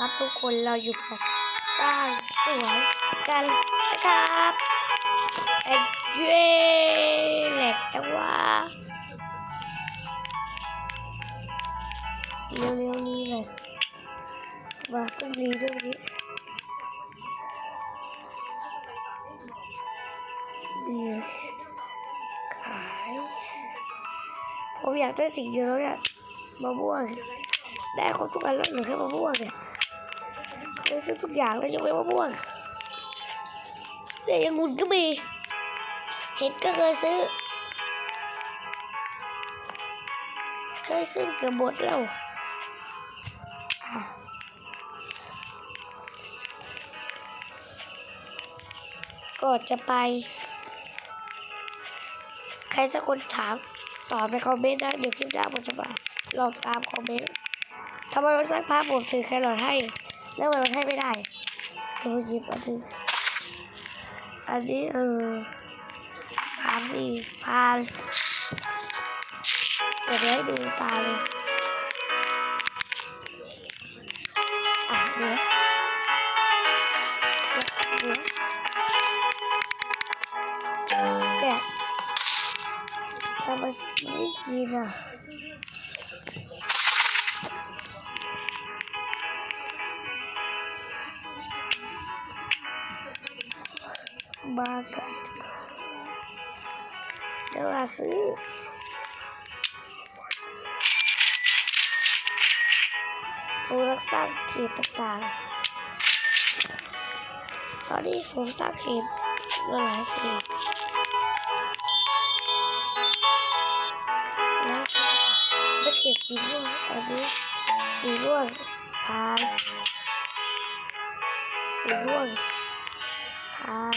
ครับทุกคนเราอยู่กับสร้างสวยกันนะครับไอ้เจแหลกจังวะเร็วๆนี้เลยมาขึ้นรีด้วยนี้เบีขายผมอยากได้สิ่งเดียวแล้วเนี่ยมะม่วงได้ครบทุกอันแล้วเหลือแค่มะม่วงเนี่ย เคยซื้อทุกอย่างแล้วยกเว้นมะม่วงแต่อยังงุนก็มี เห็ดก็เคยซื้อ เคยซื้อเกือบหมดแล้วก่อนจะไป ใครสักคนถามตอบในคอมเมนต์นะ เดี๋ยวคลิปหน้าผมจะมาลองตามคอมเมนต์ทำไมวันสักพักผมถือแครอทให้ แล้วมันให้ไม่ได้เดี๋ยวหยิบมาถืออันนี้เออสามสี่พานเดี๋ยวให้ดูตาเลยอะดูดูเนี่ยทำไมไม่กินอะ มากันเดี๋ยวมาซื้อผมรักสร้างเขตต่างๆ ตอนนี้ผมสร้างเขตหลายเขตแล้วจะเขตสีม่วงอันนี้สีม่วงผ่านสีม่วง ผ่าน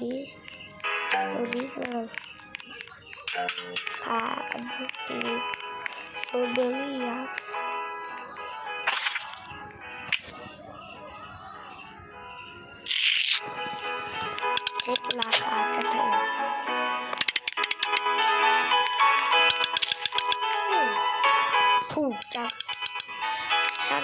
นี้โซนนี้คือพาดูโซนเบอร์รี่ยักษ์เช็คราคากันเถอะอืมถูกจังช่าง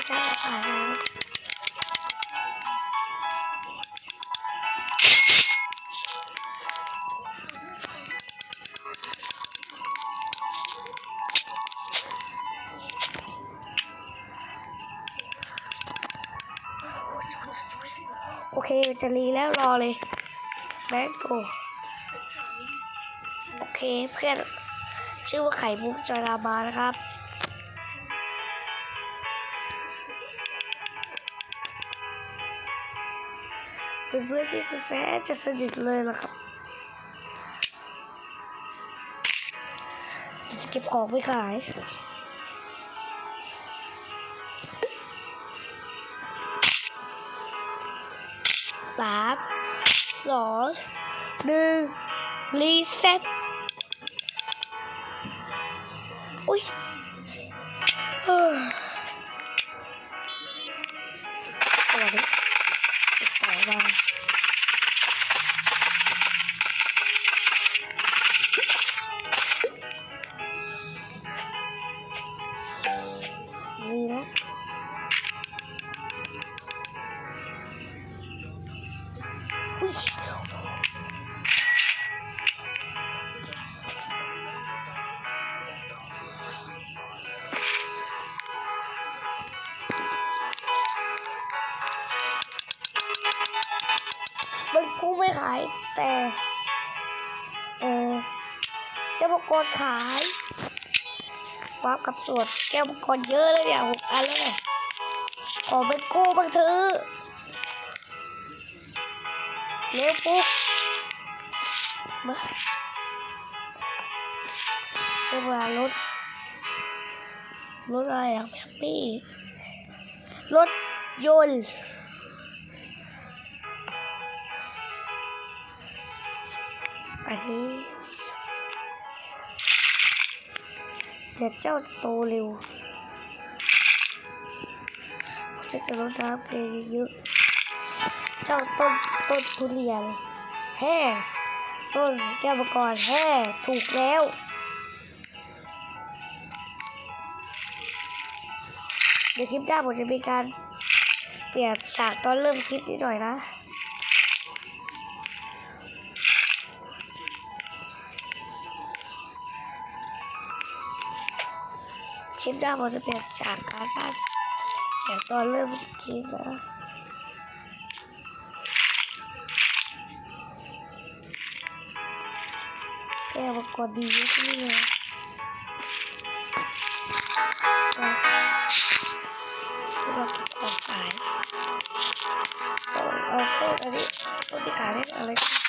เคจะรีแล้วรอเลยแบงโกโอเคเพื่อนชื่อว่าไข่มุกจอยรามานะครับเป็นเพื่อนที่สุดแสนจะสนิทเลยล่ะครับจะเก็บของไปขายามสองหนึ่งรีเซ็ตอุ้ยเฮ้ยสวัสดีติดต่อมา กูไม่ขายแต่ เออแก้วมังกรขายว้าบกับสวดแก้วมังกรเยอะเลยเนี่ยหกอันแล้วเนี่ยขอไปกู้บ้างเถอะเร็วปุ๊บมาเวลารถรถอะไรอะแฮปปี้รถยนต์ นนี้เดี๋ยวเจ้าจะโตเร็วผมจะจะรดน้ำเกเยอะ เจ้าต้นต้นทุเรียนแฮ่ต้นแก้วมังกรแฮ่ถูกแล้วเดี๋ยวคลิปหน้าผมจะมีการเปลี่ยนฉากตอนเริ่มคลิปนิดหน่อยนะ คลิปหน้าผมจะเปลี่ยนฉากการพากเสียงตอนเริ่มคลิปนะแกมากดดีเยอะที่เลยเราเก็บของขายต้นเอาต้นอันนี้ต้นที่ขายได้อะไรกัน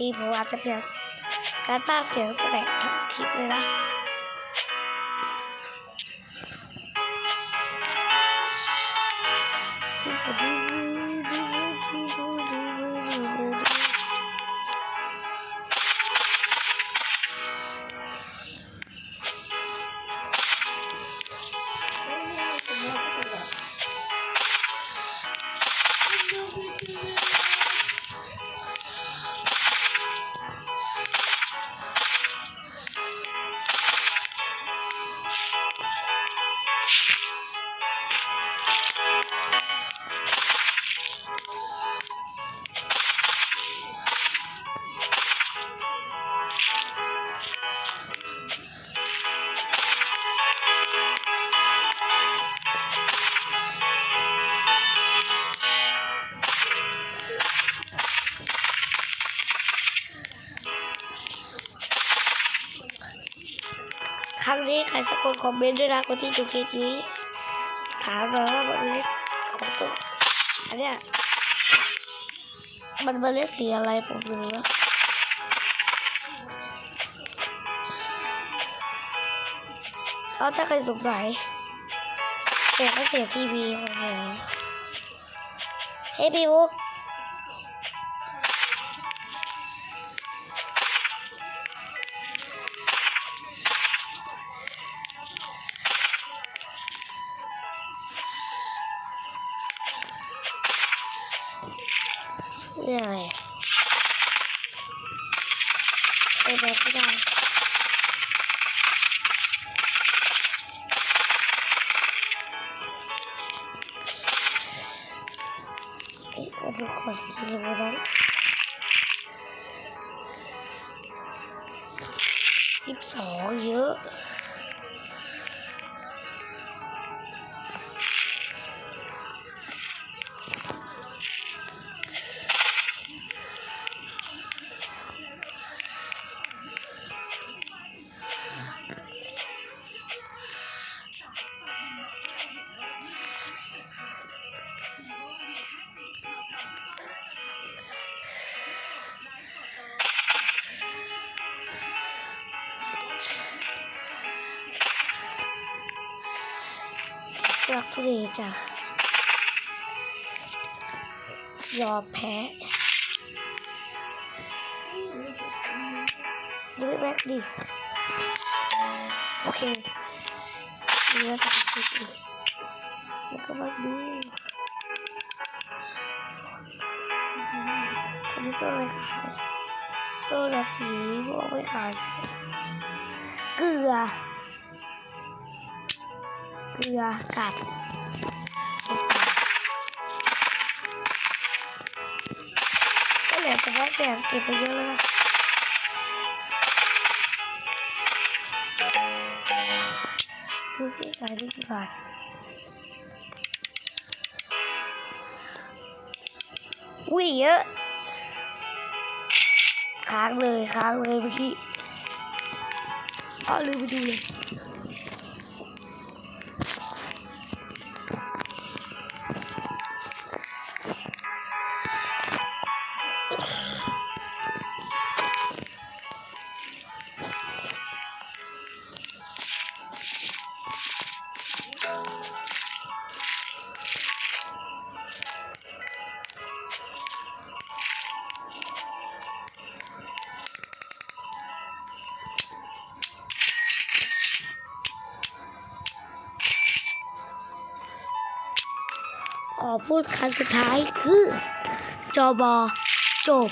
อีกหลายปีผมอาจจะเปลี่ยนการพาเสียงแต่ทั้งคลิปเลยนะ ครั้งนี้ใครสักคนคอมเมนต์ด้วยนะคนที่ดูคลิปนี้ถามหน่อยว่ามันเล็ดของตัวอันเนี้ย มันเมล็ดสีอะไรผมลืมแล้วเอาถ้าใครสงสัย เสียงก็เสียงทีวีของผมเฮ้ยพี่บุ๊ก เรื่องอะไรใช้แบบไม่ได้เอ๊ะมาดูขวดกิโลนั้นยี่สิบสองเยอะ รักทุเรศจ้ะยอมแพ้ดูแม็กดิโอเคดูแล้วจะคิดอีกแล้วก็มาดูอันนี้ตัวอะไรขายตัวแบบสีบอกไม่ขายเกลือ เกลือกับก็เหลือแต่ว่าแบบเก็บไปเยอะแล้วนะดูสิขายได้กี่บาทอุ้ยเยอะ ค้างเลยค้างเลยเมื่อกี้อ๋อลืมไปดูเลย พูดคำสุดท้ายคือ จอบอจบ